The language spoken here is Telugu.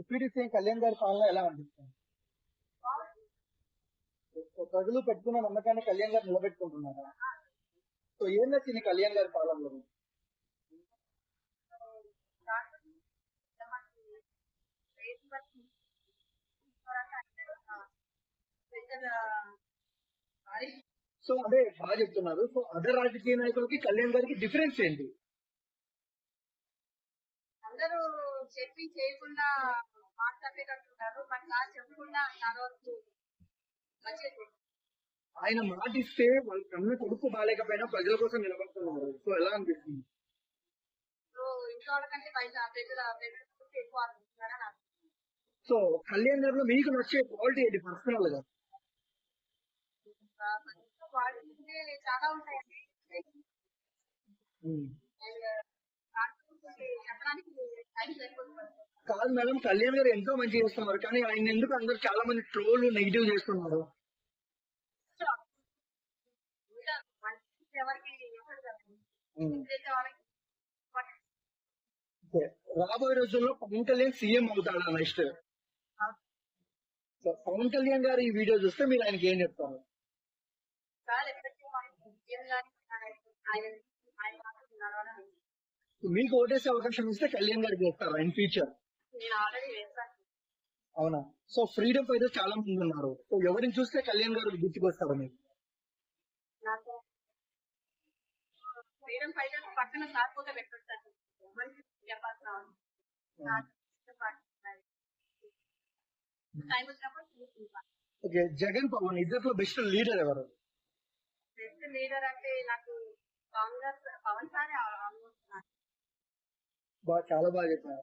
డిప్యూటీ సీఎం కళ్యాణ్ గారి పాలన ఎలా అనిపిస్తుంది ప్రజలు పెట్టుకున్న నమ్మకాన్ని కళ్యాణ్ గారు నిలబెట్టుకుంటున్నారు? సో ఏం నచ్చింది కళ్యాణ్ గారి పాలనలో? సో అదే బాగా చెప్తున్నారు. సో అదర్ రాజకీయ నాయకులకి కళ్యాణ్ గారికి డిఫరెన్స్ ఏంటి? అందరూ చెప్పి చేయకుండా మాట్లాడేటట్టున్నారు బట్ నా చెప్పకుండా మంచిగా ఆయన మాట ఇస్తే వాళ్ళ కన్న కొడుకు బాగాలేకపోయినా ప్రజల కోసం నిలబడుతున్నారు. సో ఎలా అనిపిస్తుంది? సో కళ్యాణ్ గారిలో మీకు నచ్చే క్వాలిటీ ఏంటి పర్సనల్గా చాలా ఉంటాయండి. కాదు మేడం కళ్యాణ్ గారు ఎంతో మంచి చేస్తున్నారు కానీ ఆయన ఎందుకు అందరు చాలా మంది ట్రోల్ నెగిటివ్ చేస్తున్నారు? ఓకే. రాబోయే రోజుల్లో పవన్ కళ్యాణ్ సీఎం అవుతాడా నెక్స్ట్? పవన్ కళ్యాణ్ గారు ఈ వీడియో చూస్తే మీరు ఆయనకి ఏం చెప్తారు? ఆయన మీకు ఓటేసే అవకాశం ఇస్తే కళ్యాణ్ గారికి చేస్తారా ఇన్ ఫ్యూచర్ నేను ఆల్రెడీ వేస్తాను అవునా? సో ఫ్రీడమ్ ఫైటర్స్ చాలా మంది ఉన్నారు. సో ఎవరిని చూస్తే కళ్యాణ్ గారు గుర్తుకొస్తారు మీకు నాకు ఫ్రీడమ్ పక్కన సార్పోతే పెట్టొచ్చాను ఎవరికి చెప్పాల్సిన అవసరం నాకు ఇష్టం పడుతున్నాయి. టైం వచ్చినప్పుడు చూసుకుంటాను ఓకే జగన్ పవన్ ఇద్దరు బెస్ట్ లీడర్ ఎవరు? బెస్ట్ లీడర్ అంటే నాకు కాంగ్రెస్ పవన్ సార్ బాగా చాలా బాగా చెప్పారు.